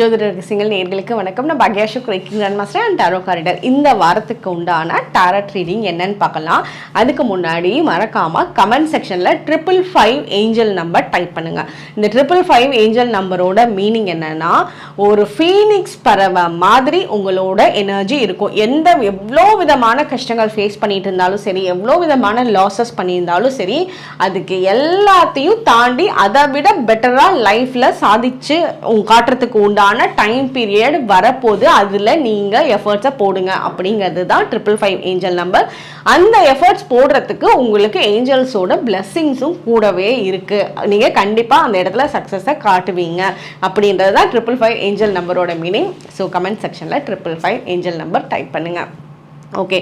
ஜோதிட ரகசியங்கள் நேர்களுக்கு வணக்கம். நான் பக்யாஷு கிரேக்கிங் master and tarot card reader இந்த வாரத்துக்கு உண்டான டாரட் ரீடிங் என்னன்னு பார்க்கலாம். அதுக்கு முன்னாடி மறக்காம கமெண்ட் செக்ஷன்ல triple five angel number type பண்ணுங்க. இந்த ட்ரிபிள் ஃபைவ் ஏஞ்சல் நம்பரோட மீனிங் என்னன்னா ஒரு ஃபீனிக்ஸ் பறவை மாதிரி உங்களோட எனர்ஜி இருக்கும். எந்த எவ்வளோ விதமான கஷ்டங்கள் ஃபேஸ் பண்ணிட்டு இருந்தாலும் சரி எவ்வளோ விதமான லாசஸ் பண்ணியிருந்தாலும் சரி அதுக்கு எல்லாத்தையும் தாண்டி அதை விட பெட்டராக லைஃப்பில் சாதிச்சு காட்டுறதுக்கு உண்டான டைம் பீரியட் வரப்போது அதில் நீங்கள் எஃபர்ட்ஸை போடுங்க. அப்படிங்கிறது தான் ட்ரிபிள் ஃபைவ் ஏஞ்சல் நம்பர் அந்த எஃபர்ட்ஸ் போடுறதுக்கு உங்களுக்கு ஏஞ்சல்ஸோட பிளெஸ்ஸிங்ஸும் கூடவே இருக்குது நீங்கள் கண்டிப்பாக அந்த இடத்துல சக்ஸஸை காட்டுவீங்க. அப்படின்றது தான் ட்ரிபிள் ஃபைவ் ஏஞ்சல் நம்பரோட மீனிங் ஸோ கமெண்ட் செக்ஷனில் triple five angel number type பண்ணுங்கள் ஓகே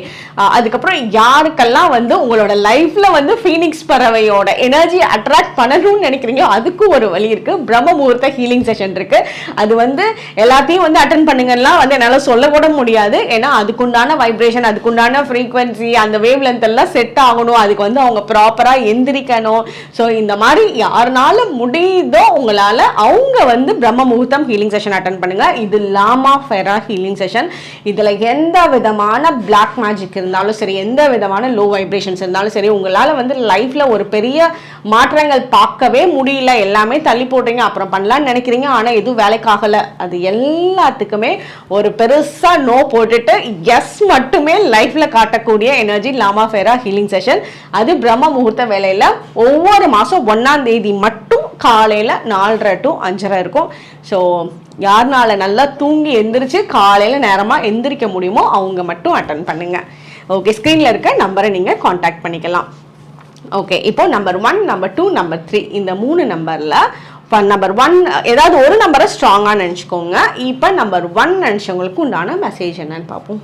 அதுக்கப்புறம் யாருக்கெல்லாம் வந்து உங்களோட லைஃப்ல வந்து ஃபீனிக்ஸ் பறவையோட எனர்ஜி அட்ராக்ட் பண்ணணும்னு நினைக்கிறீங்களோ அதுக்கும் ஒரு வழி இருக்கு. பிரம்ம முகூர்த்த ஹீலிங் செஷன் இருக்கு. அது வந்து எல்லாத்தையும் வந்து அட்டன் பண்ணுங்கலாம் வந்து என்னால் சொல்ல கூட முடியாது. ஏன்னா அதுக்குண்டான வைப்ரேஷன் அதுக்குண்டான ஃப்ரீக்வன்சி அந்த வேவ் லென்த் எல்லாம் செட் ஆகணும். அதுக்கு வந்து அவங்க ப்ராப்பராக எந்திரிக்கணும். ஸோ இந்த மாதிரி யாருனால முடியுதோ உங்களால் அவங்க வந்து பிரம்ம முகூர்த்தம் ஹீலிங் செஷன் அட்டன் பண்ணுங்க. இது லாமா ஃபெரா ஹீலிங் செஷன் இதில் எந்த விதமான பிளாக் மேஜிக் இருந்தாலும் சரி எந்த விதமான லோ வைப்ரேஷன்ஸ் இருந்தாலும் சரி உங்களால் வந்து லைஃப்பில் ஒரு பெரிய மாற்றங்கள் பார்க்கவே முடியல. எல்லாமே தள்ளி போட்டீங்க அப்புறம் பண்ணலாம்னு நினைக்கிறீங்க. ஆனால் எதுவும் வேலைக்காகலை. அது எல்லாத்துக்குமே ஒரு பெருசாக நோ போட்டுட்டு எஸ் மட்டுமே லைஃப்பில் காட்டக்கூடிய energy Lama Fera healing session அது பிரம்ம முகூர்த்த வேலையில் ஒவ்வொரு மாதம் ஒன்றாம் தேதி மட்டும் காலையில் நாலரை டு அஞ்சரை இருக்கும். ஸோ யாருனால நல்லா தூங்கி எந்திரிச்சு காலையில் நேரமாக எந்திரிக்க முடியுமோ அவங்க மட்டும் அட்டன் பண்ணுங்க. ஓகே ஸ்க்ரீனில் இருக்க நம்பரை நீங்கள் காண்டாக்ட் பண்ணிக்கலாம். ஓகே இப்போ number one number two number three இந்த மூணு நம்பரில் நம்பர் ஒன் ஏதாவது ஒரு நம்பரை ஸ்ட்ராங்காக நினச்சிக்கோங்க. இப்போ நம்பர் ஒன் நினச்சவங்களுக்கு உண்டான மெசேஜ் என்னன்னு பார்ப்போம்.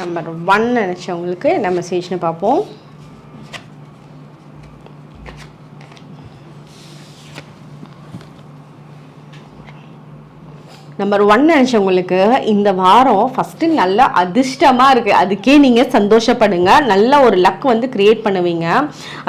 நம்பர் ஒன் நினச்சவங்களுக்கு என்ன மெசேஜ்னு பார்ப்போம். நம்பர் ஒன் நினச்சவங்களுக்கு இந்த வாரம் ஃபஸ்ட்டு நல்ல அதிர்ஷ்டமாக இருக்குது அதுக்கே நீங்கள் சந்தோஷப்படுங்க. நல்ல ஒரு லக் வந்து க்ரியேட் பண்ணுவீங்க.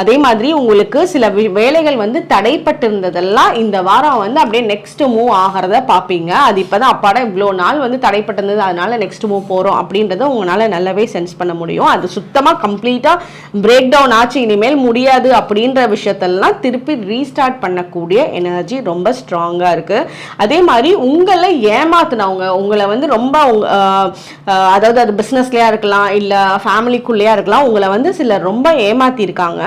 அதே மாதிரி உங்களுக்கு சில வேலைகள் வந்து தடைப்பட்டு இருந்ததெல்லாம் இந்த வாரம் வந்து அப்படியே நெக்ஸ்ட் மூவ் ஆகிறத பார்ப்பீங்க. அது இப்போ தான் அப்பாடா இவ்வளோ நாள் வந்து தடைப்பட்டிருந்தது. அதனால நெக்ஸ்ட் மூவ் போகிறோம் அப்படின்றத உங்களால் நல்லாவே சென்ஸ் பண்ண முடியும். அது சுத்தமாக கம்ப்ளீட்டாக பிரேக் டவுன் ஆச்சு. இனிமேல் முடியாது அப்படின்ற விஷயத்தெல்லாம் திருப்பி ரீஸ்டார்ட் பண்ணக்கூடிய எனர்ஜி ரொம்ப ஸ்ட்ராங்காக இருக்குது அதே மாதிரி உங்களை ஏமாத்துனவங்க உங்களை வந்து ரொம்ப உங்க- அதாவது அது பிஸ்னஸ்லேயா இருக்கலாம் இல்லை ஃபேமிலிக்குள்ளேயா இருக்கலாம் உங்களை வந்து சிலர் ரொம்ப ஏமாத்திருக்காங்க.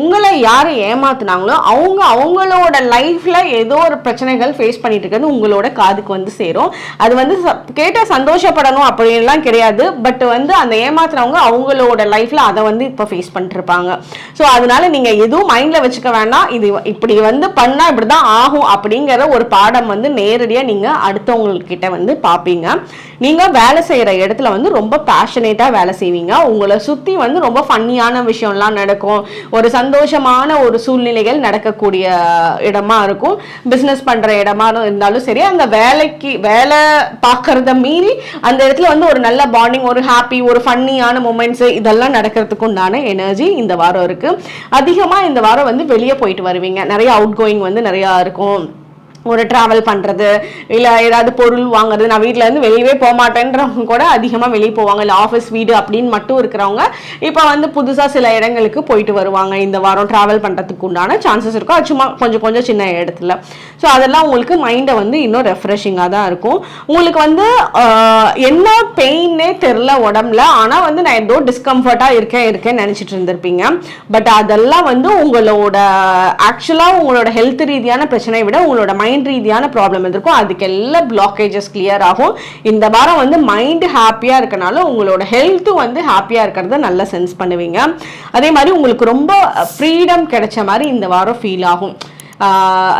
உங்களை யார் ஏமாத்துனாங்களோ அவங்க அவங்களோட லைஃப்பில் ஏதோ ஒரு பிரச்சனைகள் ஃபேஸ் பண்ணிட்டு இருக்கிறது உங்களோட காதுக்கு வந்து சேரும். அது வந்து கேட்டால் சந்தோஷப்படணும் அப்படின்லாம் கிடையாது. பட் வந்து அந்த ஏமாத்துறவங்க அவங்களோட லைஃப்பில் அதை வந்து இப்போ ஃபேஸ் பண்ணிட்டுருப்பாங்க ஸோ அதனால நீங்கள் எதுவும் மைண்டில் வச்சுக்க வேண்டாம். இது இப்படி வந்து பண்ணால் இப்படி தான் ஆகும் அப்படிங்கிற ஒரு பாடம் வந்து நேரடியாக நீங்கள் அடுத்தவங்கக்கிட்ட வந்து பார்ப்பீங்க. நீங்கள் வேலை செய்கிற இடத்துல வந்து ரொம்ப பேஷனேட்டாக வேலை செய்வீங்க. உங்களை சுற்றி வந்து ரொம்ப ஃபன்னியான விஷயம்லாம் நடக்கும். ஒரு சந்தோஷமான ஒரு சூழ்நிலைகள் நடக்கக்கூடிய இடமா இருக்கும். பிஸ்னஸ் பண்ணுற இடமா இருந்தாலும் சரி அந்த வேலைக்கு வேலை பார்க்கறத மீறி அந்த இடத்துல வந்து ஒரு நல்ல பாண்டிங் ஒரு ஹாப்பி ஒரு ஃபன்னியான மூமெண்ட்ஸ் இதெல்லாம் நடக்கிறதுக்கு உண்டான எனர்ஜி இந்த வாரம் இருக்குது அதிகமாக இந்த வாரம் வந்து வெளியே போயிட்டு வருவீங்க. நிறைய அவுட் கோயிங் வந்து நிறையா இருக்கும். ஒரு ட்ராவல் பண்ணுறது இல்லை ஏதாவது பொருள் வாங்குறது. நான் வீட்டில் இருந்து வெளியவே போக மாட்டேன்றவங்க கூட அதிகமாக வெளியே போவாங்க. இல்லை ஆஃபீஸ் வீடு அப்படின்னு மட்டும் இருக்கிறவங்க இப்போ வந்து புதுசாக சில இடங்களுக்கு போயிட்டு வருவாங்க. இந்த வாரம் ட்ராவல் பண்ணுறதுக்கு உண்டான சான்சஸ் இருக்கும் அது சும்மா கொஞ்சம் கொஞ்சம் சின்ன இடத்துல. ஸோ அதெல்லாம் உங்களுக்கு மைண்டை வந்து இன்னும் ரெஃப்ரெஷிங்காக தான் இருக்கும். உங்களுக்கு வந்து என்ன பெயின்னே தெரில உடம்புல. ஆனால் வந்து நான் ஏதோ டிஸ்கம்ஃபர்ட்டாக இருக்கேன் இருக்கேன்னு நினச்சிட்டு இருந்திருப்பீங்க. பட் அதெல்லாம் வந்து உங்களோட ஆக்சுவலாக உங்களோட ஹெல்த் ரீதியான பிரச்சனையை விட உங்களோட மைண்ட் ரீதியான ப்ராப்ளம் இருந்திருக்கும். அதுக்கெல்லாம் பிளாக்கேஜஸ் கிளியர் ஆகும். இந்த வாரம் வந்து மைண்ட் ஹாப்பியாக இருக்கனால உங்களோட ஹெல்த்தும் வந்து ஹாப்பியாக இருக்கிறத நல்லா சென்ஸ் பண்ணுவீங்க. அதே மாதிரி உங்களுக்கு ரொம்ப ஃப்ரீடம் கிடைச்ச மாதிரி இந்த வாரம் ஃபீல் ஆகும்.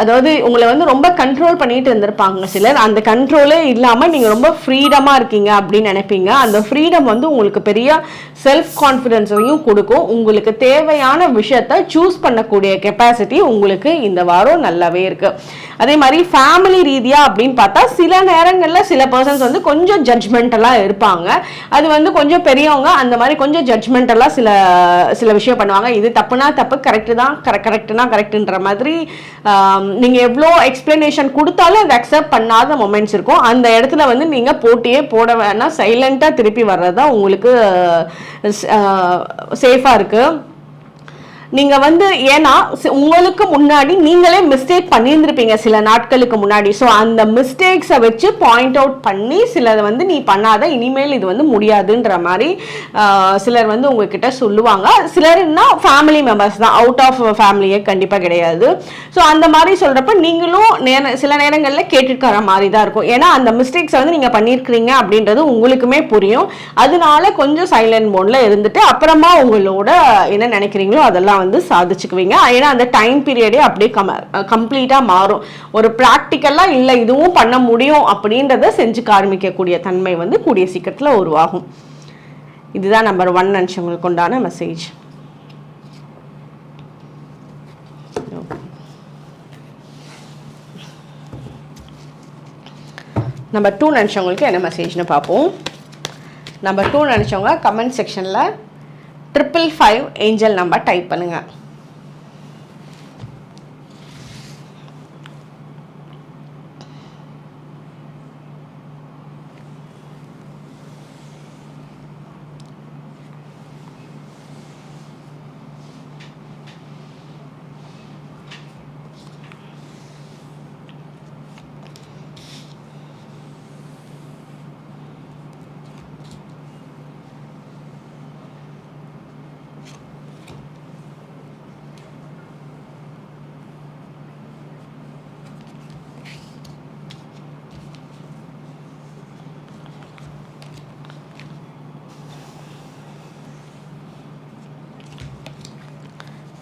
அதாவது உங்களை வந்து ரொம்ப கண்ட்ரோல் பண்ணிட்டு இருந்திருப்பாங்க சிலர். அந்த கண்ட்ரோலே இல்லாமல் நீங்கள் ரொம்ப ஃப்ரீடமாக இருக்கீங்க அப்படின்னு நினைப்பீங்க. அந்த ஃப்ரீடம் வந்து உங்களுக்கு பெரிய செல்ஃப் கான்ஃபிடென்ஸையும் கொடுக்கும். உங்களுக்கு தேவையான விஷயத்த சூஸ் பண்ணக்கூடிய கெப்பாசிட்டி உங்களுக்கு இந்த வாரம் நல்லாவே இருக்குது அதே மாதிரி ஃபேமிலி ரீதியாக அப்படின்னு பார்த்தா சில நேரங்களில் சில பர்சன்ஸ் வந்து கொஞ்சம் ஜட்ஜ்மெண்டலாக இருப்பாங்க. அது வந்து கொஞ்சம் பெரியவங்க அந்த மாதிரி கொஞ்சம் ஜட்ஜ்மெண்டலாக சில சில விஷயம் பண்ணுவாங்க. இது தப்புனா தப்பு கரெக்டு தான் கரெக்ட் கரெக்டுனா கரெக்டுன்ற மாதிரி நீங்கள் நீங்க எவ்வளோ எக்ஸ்பிளனேஷன் கொடுத்தாலும் அதை அக்செப்ட் பண்ணாத மொமெண்ட்ஸ் இருக்கும். அந்த இடத்துல வந்து நீங்க போட்டியே போட வேணாம். சைலண்ட்டாக திருப்பி வர்றது தான் உங்களுக்கு சேஃபாக இருக்கு. நீங்க வந்து ஏன்னா உங்களுக்கு முன்னாடி நீங்களே மிஸ்டேக் பண்ணியிருந்திருப்பீங்க சில நாட்களுக்கு முன்னாடி. ஸோ அந்த மிஸ்டேக்ஸை வச்சு பாயிண்ட் அவுட் பண்ணி சிலதை வந்து நீ பண்ணாத இனிமேல் இது வந்து முடியாதுன்ற மாதிரி சிலர் வந்து உங்ககிட்ட சொல்லுவாங்க. சிலர்னா ஃபேமிலி மெம்பர்ஸ் தான். அவுட் ஆஃப் ஃபேமிலியே கண்டிப்பாக கிடையாது. ஸோ அந்த மாதிரி சொல்கிறப்ப நீங்களும் நேர சில நேரங்களில் கேட்டுக்கிற மாதிரி தான் இருக்கும். ஏன்னா அந்த மிஸ்டேக்ஸை வந்து நீங்கள் பண்ணியிருக்கிறீங்க அப்படின்றது உங்களுக்குமே புரியும். அதனால கொஞ்சம் சைலண்ட் மோனில் இருந்துட்டு அப்புறமா உங்களோட என்ன நினைக்கிறீங்களோ அதெல்லாம் வந்து சாதிச்சுக்குவீங்க. ஏன்னா அந்த டைம் பீரியடே அப்படியே கம் கம்ப்ளீட்டாக மாறும். ஒரு ப்ராக்டிக்கலாக இல்லை இதுவும் பண்ண முடியும் அப்படின்றத செஞ்சு காண்பிக்கக்கூடிய தன்மை வந்து கூடிய சீக்கிரத்தில் உருவாகும். இதுதான் நம்பர் ஒன் நினச்சவங்களுக்கு உண்டான மெசேஜ் நம்பர் டூ நினச்சவங்களுக்கு என்ன மெசேஜ்னு பார்ப்போம். நம்பர் டூ நினச்சவங்க கமெண்ட் செக்ஷனில் triple five angel number type பண்ணுங்கள்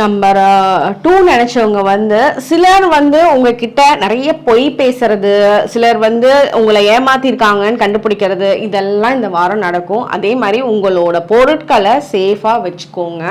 நம்பர் டூ uh, நினச்சவங்க வந்து சிலர் வந்து உங்ககிட்ட நிறைய பொய் பேசுறது சிலர் வந்து உங்களை ஏமாத்திருக்காங்கன்னு கண்டுபிடிக்கிறது இதெல்லாம் இந்த வாரம் நடக்கும். அதே மாதிரி உங்களோட பொருட்களை சேஃபாக வச்சுக்கோங்க.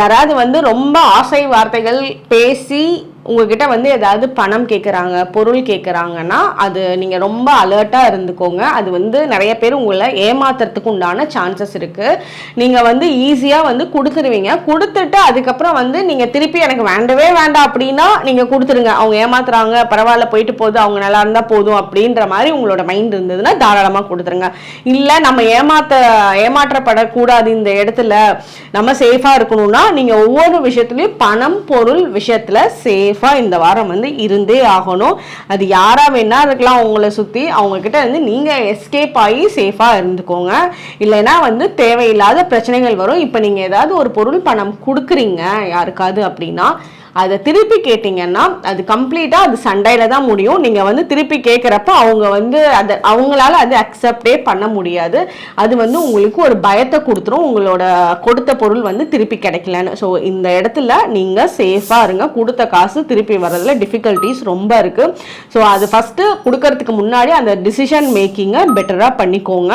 யாராவது வந்து ரொம்ப ஆசை வார்த்தைகள் பேசி உங்ககிட்ட வந்து ஏதாவது பணம் கேட்குறாங்க பொருள் கேட்குறாங்கன்னா அது நீங்கள் ரொம்ப அலர்ட்டாக இருந்துக்கோங்க. அது வந்து நிறைய பேர் உங்களை ஏமாத்துறதுக்கு உண்டான சான்சஸ் இருக்குது நீங்கள் வந்து ஈஸியாக வந்து கொடுத்துருவீங்க. கொடுத்துட்டு அதுக்கப்புறம் வந்து நீங்கள் திருப்பி எனக்கு வேண்டவே வேண்டாம் அப்படின்னா நீங்கள் கொடுத்துருங்க. அவங்க ஏமாத்துறாங்க பரவாயில்ல போயிட்டு போகுது அவங்க நல்லா இருந்தால் போதும் அப்படின்ற மாதிரி உங்களோட மைண்ட் இருந்ததுன்னா தாராளமாக கொடுத்துருங்க. இல்லை நம்ம ஏமாத்த ஏமாற்றப்படக்கூடாது இந்த இடத்துல. நம்ம சேஃபாக இருக்கணும்னா நீங்கள் ஒவ்வொரு விஷயத்துலையும் பணம் பொருள் விஷயத்தில் சேஃபாக இந்த வாரம் வந்து இருந்தே ஆகணும். அது யாராக வேணா இருக்கலாம் உங்களை சுற்றி அவங்கக்கிட்ட வந்து நீங்கள் எஸ்கேப் ஆகி சேஃபாக இருந்துக்கோங்க. இல்லைன்னா வந்து தேவையில்லாத பிரச்சனைகள் வரும். இப்போ நீங்கள் ஏதாவது ஒரு பொருள் பணம் கொடுக்குறீங்க யாருக்காவது அப்படின்னா அதை திருப்பி கேட்டிங்கன்னா அது கம்ப்ளீட்டாக அது சண்டையில் தான் முடியும். நீங்கள் வந்து திருப்பி கேட்குறப்ப அவங்க வந்து அதை அவங்களால அது அக்செப்டே பண்ண முடியாது. அது வந்து உங்களுக்கு ஒரு பயத்தை கொடுத்துரும். உங்களோட கொடுத்த பொருள் வந்து திருப்பி கிடைக்கலன்னு. ஸோ இந்த இடத்துல நீங்கள் சேஃபாக இருங்க. கொடுத்த காசு திருப்பி வர்றதுல டிஃபிகல்ட்டிஸ் ரொம்ப இருக்குது ஸோ அது ஃபஸ்ட்டு கொடுக்கறதுக்கு முன்னாடி அந்த டிசிஷன் மேக்கிங்கை பெட்டராக பண்ணிக்கோங்க.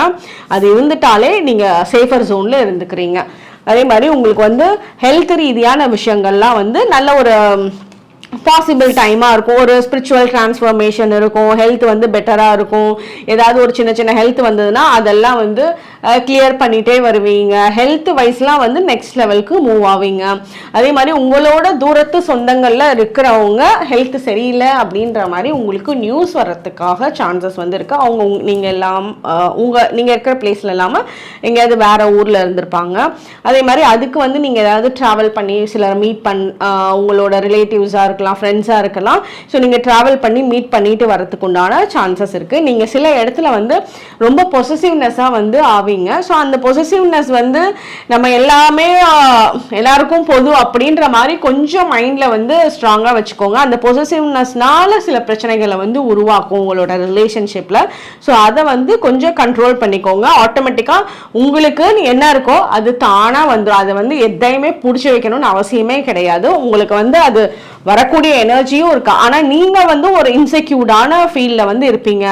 அது இருந்துட்டாலே நீங்கள் சேஃபர் ஜோனில் இருந்துக்கிறீங்க. அதே மாதிரி உங்களுக்கு வந்து ஹெல்த் ரீதியான விஷயங்கள்லாம் வந்து நல்ல ஒரு பாசிபிள் டைமாக இருக்கும். ஒரு ஸ்பிரிச்சுவல் டிரான்ஸ்ஃபர்மேஷன் இருக்கும். ஹெல்த் வந்து பெட்டராக இருக்கும். ஏதாவது ஒரு சின்ன சின்ன ஹெல்த் வந்ததுன்னா அதெல்லாம் வந்து கிளியர் பண்ணிகிட்டே வருவீங்க. ஹெல்த் வைஸ்லாம் வந்து நெக்ஸ்ட் லெவலுக்கு மூவ் ஆவீங்க. அதே மாதிரி உங்களோட தூரத்து சொந்தங்களில் இருக்கிறவங்க ஹெல்த் சரியில்லை அப்படின்ற மாதிரி உங்களுக்கு நியூஸ் வர்றதுக்காக சான்சஸ் வந்து இருக்குது அவங்க நீங்கள் எல்லாம் உங்கள் நீங்கள் இருக்கிற பிளேஸில் இல்லாமல் எங்கேயாவது வேறு ஊரில் இருந்திருப்பாங்க. அதே மாதிரி அதுக்கு வந்து நீங்கள் ஏதாவது ட்ராவல் பண்ணி சிலர் மீட் பண் உங்களோட ரிலேட்டிவ்ஸாக இருக்கும் இருக்கலாம் ஃப்ரெண்ட்ஸாக இருக்கலாம். ஸோ நீங்கள் ட்ராவல் பண்ணி மீட் பண்ணிட்டு வரதுக்கு உண்டான சான்சஸ் இருக்குது நீங்கள் சில இடத்துல வந்து ரொம்ப பொசசிவ்னஸ்ஸாக வந்து ஆவீங்க. ஸோ அந்த பொசசிவ்னஸ் வந்து நம்ம எல்லாமே எல்லாருக்கும் பொது அப்படின்ற மாதிரி கொஞ்சம் மைண்டில் வந்து ஸ்ட்ராங்காக வச்சுக்கோங்க. அந்த பொசசிவ்னஸ்னால சில பிரச்சனைகளை வந்து உருவாக்கும் உங்களோட ரிலேஷன்ஷிப்பில் ஸோ அதை வந்து கொஞ்சம் கண்ட்ரோல் பண்ணிக்கோங்க. ஆட்டோமேட்டிக்காக உங்களுக்கு என்ன இருக்கோ அது தானாக வந்துடும் அதை வந்து எதையுமே பிடிச்சி வைக்கணும்னு அவசியமே கிடையாது. உங்களுக்கு வந்து அது வர வரக்கூடிய எனர்ஜியும் இருக்கு. ஆனால் நீங்கள் வந்து ஒரு இன்செக்யூர்டான ஃபீல்ட்ல வந்து இருப்பீங்க.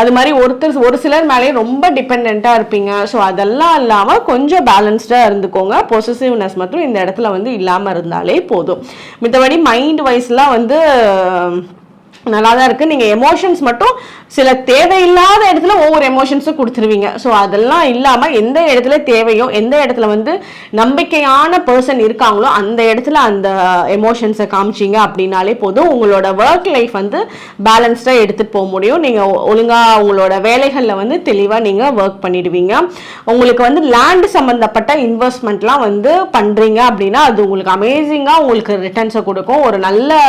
அது மாதிரி ஒருத்தர் ஒரு சிலர் மேலே ரொம்ப டிபெண்ட்டாக இருப்பீங்க. ஸோ அதெல்லாம் இல்லாமல் கொஞ்சம் பேலன்ஸ்டாக இருந்துக்கோங்க. பொசிசிவ்னஸ் மட்டும் இந்த இடத்துல வந்து இல்லாமல் இருந்தாலே போதும். மித்தபடி மைண்ட் வைஸ்லாம் வந்து நல்லா தான் இருக்குது நீங்கள் எமோஷன்ஸ் மட்டும் சில தேவையில்லாத இடத்துல ஒவ்வொரு எமோஷன்ஸும் கொடுத்துருவீங்க. ஸோ அதெல்லாம் இல்லாமல் எந்த இடத்துல தேவையோ எந்த இடத்துல வந்து நம்பிக்கையான பர்சன் இருக்காங்களோ அந்த இடத்துல அந்த எமோஷன்ஸை காமிச்சிங்க அப்படின்னாலே போதும். உங்களோட ஒர்க் லைஃப் வந்து பேலன்ஸ்டாக எடுத்துகிட்டு போக முடியும். நீங்கள் ஒழுங்காக உங்களோட வேலைகளில் வந்து தெளிவாக நீங்கள் ஒர்க் பண்ணிடுவீங்க. உங்களுக்கு வந்து லேண்டு சம்மந்தப்பட்ட இன்வெஸ்ட்மெண்ட்லாம் வந்து பண்ணுறீங்க அப்படின்னா அது உங்களுக்கு அமேசிங்காக உங்களுக்கு ரிட்டர்ன்ஸை கொடுக்கும். ஒரு நல்ல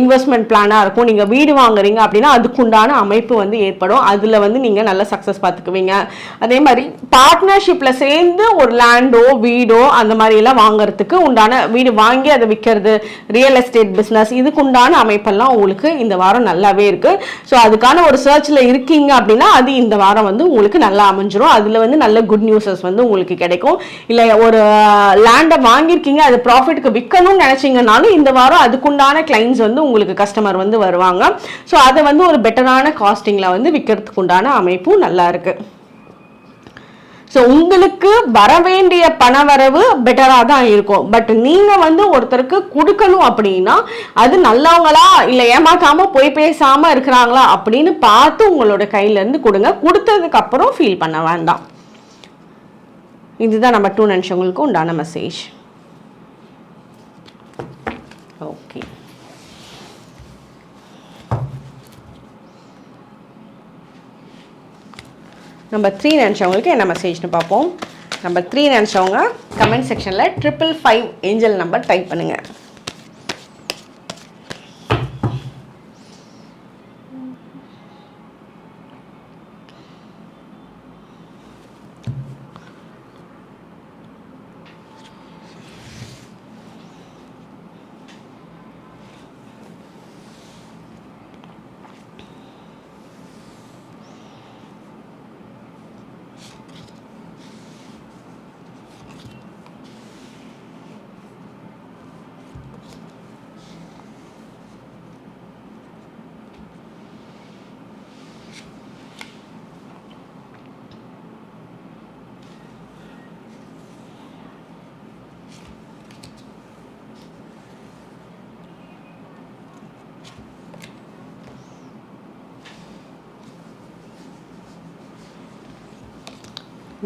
இன்வெஸ்ட்மெண்ட் பிளானாக இருக்கும். நீங்கள் வீடு வாங்குறீங்க அப்படின்னா அதுக்குண்டான அமைப்பு வந்து ஏற்படும். அதில் வந்து நீங்கள் நல்ல சக்ஸஸ் பார்த்துக்குவீங்க. அதே மாதிரி பார்ட்னர்ஷிப்பில் சேர்ந்து ஒரு லேண்டோ வீடோ அந்த மாதிரியெல்லாம் வாங்குறதுக்கு உண்டான வீடு வாங்கி அதை விற்கிறது ரியல் எஸ்டேட் பிஸ்னஸ் இதுக்கு உண்டான அமைப்பெல்லாம் உங்களுக்கு இந்த வாரம் நல்லாவே இருக்குது ஸோ அதுக்கான ஒரு சர்ச்சில் இருக்கீங்க அப்படின்னா அது இந்த வாரம் வந்து உங்களுக்கு நல்லா அமைஞ்சிரும். அதில் வந்து நல்ல குட் நியூஸஸ் வந்து உங்களுக்கு கிடைக்கும். இல்லை ஒரு லேண்டை வாங்கியிருக்கீங்க அது ப்ராஃபிட்டுக்கு விற்கணும்னு நினச்சிங்கனாலும் இந்த வாரம் அதுக்குண்டான கிளைண்ட்ஸ் வந்து உங்களுக்கு கஸ்டமர் வந்து வருவாங்க. ஸோ அதை வந்து ஒரு பெட்டரான காஸ்ட் காஸ்டிங்கில் வந்து விற்கிறதுக்கு உண்டான அமைப்பும் நல்லா இருக்கு. ஸோ உங்களுக்கு வர வேண்டிய பணவரவு பெட்டராக தான் இருக்கும். பட் நீங்கள் வந்து ஒருத்தருக்கு கொடுக்கணும் அப்படின்னா அது நல்லவங்களா இல்லை ஏமாத்தாம போய் பேசாமல் இருக்கிறாங்களா அப்படின்னு பார்த்து உங்களோட கையிலேருந்து கொடுங்க. கொடுத்ததுக்கப்புறம் ஃபீல் பண்ண வேண்டாம். இதுதான் நம்ம டூ நிமிஷங்களுக்கு உண்டான மெசேஜ் ஓகே நம்பர் த்ரீ நினச்சவங்களுக்கு என்ன மெசேஜ்னு பார்ப்போம். நம்பர் த்ரீ நினச்சவங்க கமெண்ட் செக்ஷனில் triple five angel number type பண்ணுங்கள்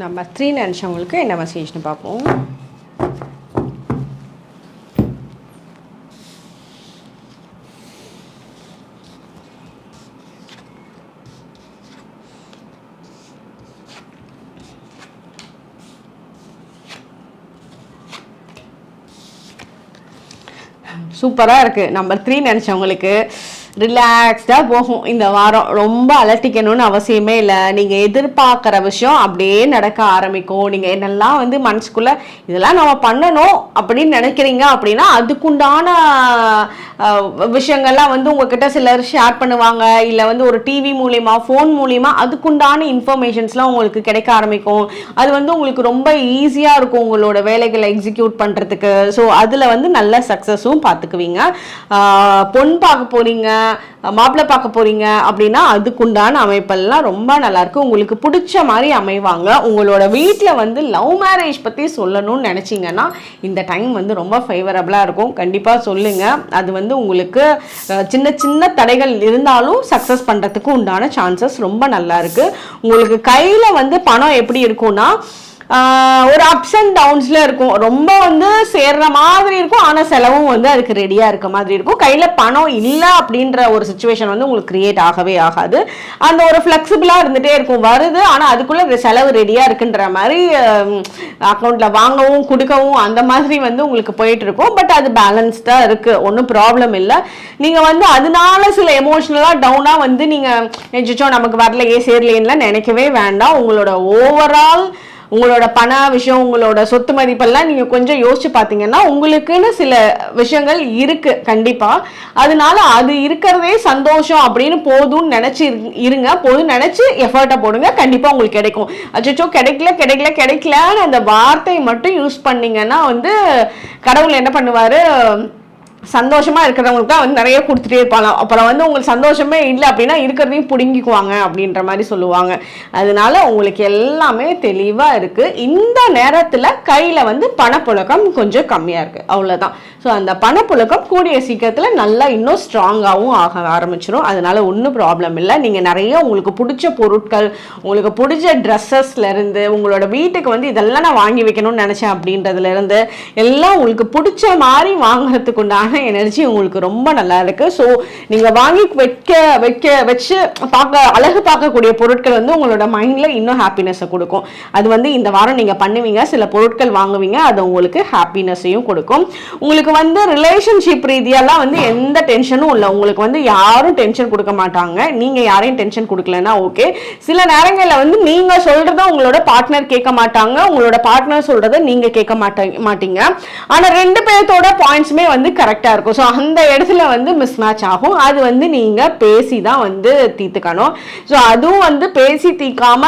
நம்ம த்ரீ நினச்சவங்களுக்கு என்ன மெசேஜ்னு பார்ப்போம். சூப்பராக இருக்குது நம்பர் த்ரீ நினச்சவங்களுக்கு ரிலாக்ஸ்டாக போகும். இந்த வாரம் ரொம்ப அலட்டிக்கணும்னு அவசியமே இல்லை. நீங்கள் எதிர்பார்க்குற விஷயம் அப்படியே நடக்க ஆரம்பிக்கும். நீங்கள் என்னெல்லாம் வந்து மனசுக்குள்ளே இதெல்லாம் நம்ம பண்ணணும் அப்படின்னு நினைக்கிறீங்க அப்படின்னா அதுக்குண்டான விஷயங்கள்லாம் வந்து உங்ககிட்ட சிலர் ஷேர் பண்ணுவாங்க. இல்லை வந்து ஒரு டிவி மூலயமா ஃபோன் மூலிமா அதுக்குண்டான இன்ஃபர்மேஷன்ஸ்லாம் உங்களுக்கு கிடைக்க ஆரம்பிக்கும். அது வந்து உங்களுக்கு ரொம்ப ஈஸியாக இருக்கும் உங்களோட வேலைகளை எக்ஸிக்யூட் பண்ணுறதுக்கு ஸோ அதில் வந்து நல்ல சக்ஸஸும் பார்த்துக்குவீங்க. பொன் பார்க்க போகிறீங்க மாப்பிள்ளை பார்க்க போறீங்க அப்படின்னா அதுக்குண்டான அமைப்பெல்லாம் ரொம்ப நல்லா இருக்கு. உங்களுக்கு பிடிச்ச மாதிரி அமைவாங்க. உங்களோட வீட்டில் வந்து லவ் மேரேஜ் பற்றி சொல்லணும்னு நினச்சிங்கன்னா இந்த டைம் வந்து ரொம்ப ஃபேவரபுளாக இருக்கும். கண்டிப்பாக சொல்லுங்கள் அது வந்து உங்களுக்கு சின்ன சின்ன தடைகள் இருந்தாலும் சக்ஸஸ் பண்ணுறதுக்கு உண்டான சான்சஸ் ரொம்ப நல்லா இருக்கு. உங்களுக்கு கையில் வந்து பணம் எப்படி இருக்கும்னா ஒரு அப்ஸ் அண்ட் டவுன்ஸ்ல இருக்கும். ரொம்ப வந்து சேர்ற மாதிரி இருக்கும். ஆனா செலவும் வந்து அதுக்கு ரெடியா இருக்க மாதிரி இருக்கும். கையில பணம் இல்லை அப்படின்ற ஒரு சுச்சுவேஷன் வந்து உங்களுக்கு கிரியேட் ஆகவே ஆகாது. அந்த ஒரு ஃபிளெக்சிபிளா இருந்துட்டே இருக்கும் வருது. ஆனா அதுக்குள்ள இந்த செலவு ரெடியா இருக்குன்ற மாதிரி அக்கௌண்ட்ல வாங்கவும் கொடுக்கவும் அந்த மாதிரி வந்து உங்களுக்கு போயிட்டு இருக்கும். பட் அது பேலன்ஸ்டா இருக்கு. ஒன்றும் ப்ராப்ளம் இல்லை. நீங்க வந்து அதனால சில எமோஷனலா டவுனா வந்து நீங்க நினைச்சோ நமக்கு வரலையே சேரலையேன்னுலாம் நினைக்கவே வேண்டாம். உங்களோட ஓவரால் உங்களோட பண விஷயம் உங்களோட சொத்து மதிப்பெல்லாம் நீங்க கொஞ்சம் யோசிச்சு பார்த்தீங்கன்னா உங்களுக்குன்னு சில விஷயங்கள் இருக்கு கண்டிப்பா. அதனால அது இருக்கிறதே சந்தோஷம் அப்படின்னு போதும்னு நினைச்சு இருங்க. போதும் நினைச்சு எஃபர்ட்டை போடுங்க. கண்டிப்பா உங்களுக்கு கிடைக்கும். அச்சோ கிடைக்கல கிடைக்கல கிடைக்கலன்னு அந்த வார்த்தையை மட்டும் யூஸ் பண்ணீங்கன்னா வந்து கடவுள் என்ன பண்ணுவாரு? சந்தோஷமா இருக்கிறவங்களுக்கு தான் வந்து நிறைய கொடுத்துட்டே இருப்பாங்க. அப்புறம் வந்து உங்களுக்கு சந்தோஷமே இல்லை அப்படின்னா இருக்கிறதையும் பிடுங்கிக்குவாங்க அப்படின்ற மாதிரி சொல்லுவாங்க. அதனால உங்களுக்கு எல்லாமே தெளிவா இருக்கு. இந்த நேரத்துல கையில வந்து பணப்புழக்கம் கொஞ்சம் கம்மியா இருக்கு. அவ்வளவுதான். ஸோ அந்த பணப்புழக்கம் கூடிய சீக்கிரத்தில் நல்லா இன்னும் ஸ்ட்ராங்காகவும் ஆக ஆரம்பிச்சிடும் அதனால ஒன்றும் ப்ராப்ளம் இல்லை. நீங்கள் நிறைய உங்களுக்கு பிடிச்ச பொருட்கள் உங்களுக்கு பிடிச்ச ட்ரெஸ்ஸஸ்லேருந்து உங்களோட வீட்டுக்கு வந்து இதெல்லாம் நான் வாங்கி வைக்கணும்னு நினச்சேன் அப்படின்றதுலேருந்து எல்லாம் உங்களுக்கு பிடிச்ச மாதிரி வாங்குறதுக்கு உண்டான எனர்ஜி உங்களுக்கு ரொம்ப நல்லா இருக்குது ஸோ நீங்கள் வாங்கி வைக்க வைக்க வச்சு பார்க்க அழகு பார்க்கக்கூடிய பொருட்கள் வந்து உங்களோட மைண்டில் இன்னும் ஹாப்பினஸை கொடுக்கும். அது வந்து இந்த வாரம் நீங்கள் பண்ணுவீங்க. சில பொருட்கள் வாங்குவீங்க. அது உங்களுக்கு ஹாப்பினஸையும் கொடுக்கும். உங்களுக்கு வந்து ரிலேஷன்ஷிப் ரீதியெல்லாம் வந்து எந்த டென்ஷனும் இல்லை. உங்களுக்கு வந்து யாரும் டென்ஷன் கொடுக்க மாட்டாங்க. நீங்கள் யாரையும் டென்ஷன் கொடுக்கலன்னா ஓகே சில நேரங்களில் வந்து நீங்கள் சொல்கிறத உங்களோட பார்ட்னர் கேட்க மாட்டாங்க. உங்களோட பார்ட்னர் சொல்கிறத நீங்கள் கேட்க மாட்டாங்க மாட்டீங்க. ஆனால் ரெண்டு பேர்த்தோட பாயிண்ட்ஸுமே வந்து கரெக்டாக இருக்கும். ஸோ அந்த இடத்துல வந்து மிஸ் மேட்ச் ஆகும். அது வந்து நீங்கள் பேசி தான் வந்து தீர்த்துக்கணும். ஸோ அதுவும் வந்து பேசி தீர்க்காம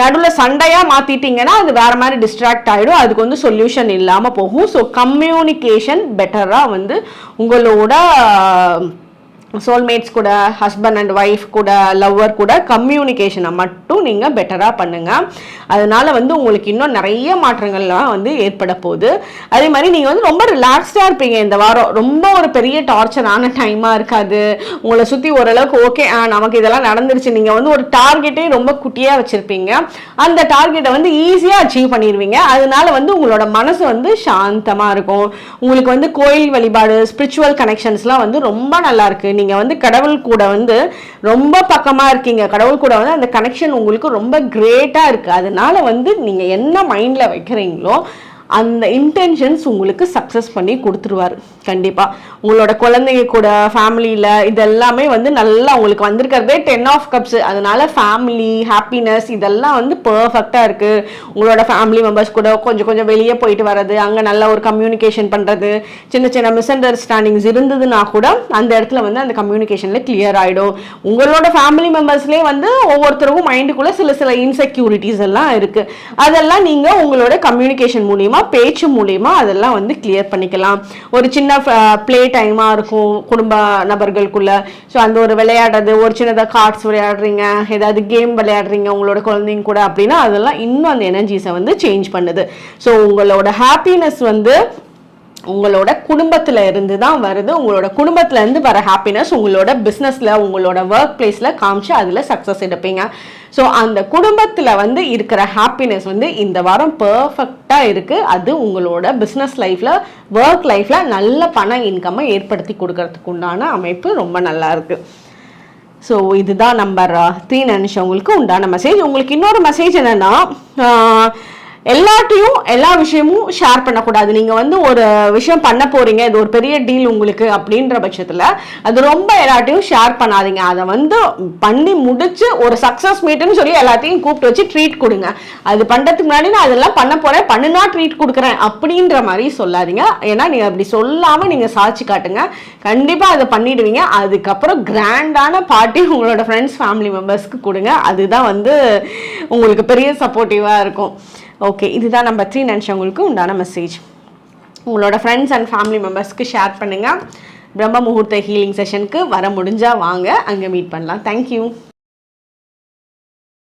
நடுவில் சண்டையாக மாற்றிட்டீங்கன்னா அது வேறு மாதிரி டிஸ்ட்ராக்ட் ஆகிடும் அதுக்கு வந்து சொல்யூஷன் இல்லாமல் போகும். ஸோ கம்யூனிகேஷன் பெட்டராக வந்து உங்களோட சோல்மேட்ஸ் கூட ஹஸ்பண்ட் அண்ட் ஒய்ஃப் கூட லவ்வர் கூட கம்யூனிகேஷனை மட்டும் நீங்கள் பெட்டராக பண்ணுங்கள் அதனால் வந்து உங்களுக்கு இன்னும் நிறைய மாற்றங்கள்லாம் வந்து ஏற்பட போகுது. அதே மாதிரி நீங்கள் வந்து ரொம்ப ரிலாக்ஸ்டாக இருப்பீங்க இந்த வாரம். ரொம்ப ஒரு பெரிய டார்ச்சரான டைமாக இருக்காது. உங்களை சுற்றி ஓரளவுக்கு ஓகே நமக்கு இதெல்லாம் நடந்துருச்சு. நீங்கள் வந்து ஒரு டார்கெட்டே ரொம்ப குட்டியாக வச்சுருப்பீங்க. அந்த டார்கெட்டை வந்து ஈஸியாக அச்சீவ் பண்ணிடுவீங்க அதனால வந்து உங்களோட மனசு வந்து சாந்தமாக இருக்கும். உங்களுக்கு வந்து கோயில் வழிபாடு ஸ்பிரிச்சுவல் கனெக்ஷன்ஸ்லாம் வந்து ரொம்ப நல்லாயிருக்கு நீங்கள் வந்து கடவுள் கூட வந்து ரொம்ப பக்கமாக இருக்கீங்க. கடவுள் கூட வந்து அந்த கனெக்ஷன் உங்களுக்கு ரொம்ப கிரேட்டாக இருக்குது அதனால வந்து நீங்கள் என்ன மைண்டில் வைக்கிறீங்களோ அந்த இன்டென்ஷன்ஸ் உங்களுக்கு சக்ஸஸ் பண்ணி கொடுத்துருவார். கண்டிப்பாக உங்களோட குழந்தைங்க கூட ஃபேமிலியில் இதெல்லாமே வந்து நல்லா உங்களுக்கு வந்திருக்கிறதே டென் ஆஃப் கப்ஸ் அதனால ஃபேமிலி ஹாப்பினஸ் இதெல்லாம் வந்து பர்ஃபெக்டாக இருக்குது உங்களோட ஃபேமிலி மெம்பர்ஸ் கூட கொஞ்சம் கொஞ்சம் வெளியே போயிட்டு வர்றது அங்கே நல்ல ஒரு கம்யூனிகேஷன் பண்ணுறது சின்ன சின்ன மிஸ் அண்டர்ஸ்டாண்டிங்ஸ் இருந்ததுன்னா கூட அந்த இடத்துல வந்து அந்த கம்யூனிகேஷனில் கிளியர் ஆகிடும் உங்களோட ஃபேமிலி மெம்பர்ஸ்லேயே வந்து ஒவ்வொருத்தருக்கும் மைண்டுக்குள்ளே சில சில இன்செக்யூரிட்டிஸ் எல்லாம் இருக்குது அதெல்லாம் நீங்கள் உங்களோட கம்யூனிகேஷன் மூலியமா பேச்சு மூலிமா அதெல்லாம் வந்து கிளியர் பண்ணிக்கலாம். ஒரு சின்ன ப்ளே டைமாக இருக்கும் குடும்ப நபர்களுக்குள்ள. ஸோ அந்த ஒரு விளையாடுறது ஒரு சின்னதாக கார்ட்ஸ் விளையாடுறீங்க ஏதாவது கேம் விளையாடுறீங்க உங்களோட குழந்தைங்க கூட அப்படின்னா அதெல்லாம் இன்னும் அந்த எனர்ஜிஸை வந்து சேஞ்ச் பண்ணுது. ஸோ உங்களோட ஹாப்பினஸ் வந்து உங்களோட குடும்பத்தில் இருந்து தான் வருது. உங்களோட குடும்பத்துலேருந்து வர ஹாப்பினஸ் உங்களோட பிஸ்னஸில் உங்களோட ஒர்க் பிளேஸில் காமிச்சு அதில் சக்ஸஸ் எடுப்பீங்க. ஸோ அந்த குடும்பத்தில் வந்து இருக்கிற ஹாப்பினஸ் வந்து இந்த வாரம் பர்ஃபெக்டாக இருக்கு. அது உங்களோட பிஸ்னஸ் லைஃப்பில் ஒர்க் லைஃப்பில் நல்ல பண இன்கம்மை ஏற்படுத்தி கொடுக்கறதுக்கு உண்டான அமைப்பு ரொம்ப நல்லா இருக்குது ஸோ இதுதான் நம்பர் த்ரீ நினச்சவங்களுக்கு உண்டான மெசேஜ் உங்களுக்கு இன்னொரு மெசேஜ் என்னன்னா எல்லாத்தையும் எல்லா விஷயமும் ஷேர் பண்ணக்கூடாது. நீங்க வந்து ஒரு விஷயம் பண்ண போறீங்க இது ஒரு பெரிய டீல் உங்களுக்கு அப்படின்ற பட்சத்தில் அது ரொம்ப எல்லாத்தையும் ஷேர் பண்ணாதீங்க. அதை வந்து பண்ணி முடிச்சு ஒரு சக்சஸ் மீட்டுன்னு சொல்லி எல்லாத்தையும் கூப்பிட்டு வச்சு ட்ரீட் கொடுங்க. அது பண்ணுறதுக்கு முன்னாடி நான் அதெல்லாம் பண்ண போறேன் பண்ணுனா ட்ரீட் கொடுக்குறேன் அப்படின்ற மாதிரி சொல்லாதீங்க. ஏன்னா நீங்க அப்படி சொல்லாம நீங்க சாட்சி காட்டுங்க. கண்டிப்பா அதை பண்ணிடுவீங்க. அதுக்கப்புறம் கிராண்டான பார்ட்டி உங்களோட ஃப்ரெண்ட்ஸ் ஃபேமிலி மெம்பர்ஸ்க்கு கொடுங்க. அதுதான் வந்து உங்களுக்கு பெரிய சப்போர்ட்டிவாக இருக்கும். ஓகே இதுதான் நம்ம த்ரீ நினச்சவங்களுக்கு உண்டான மெசேஜ் உங்களோட ஃப்ரெண்ட்ஸ் அண்ட் ஃபேமிலி மெம்பர்ஸ்க்கு ஷேர் பண்ணுங்கள் பிரம்ம முகூர்த்த ஹீலிங் செஷனுக்கு வர முடிஞ்சால் வாங்க அங்கே மீட் பண்ணலாம். தேங்க்யூ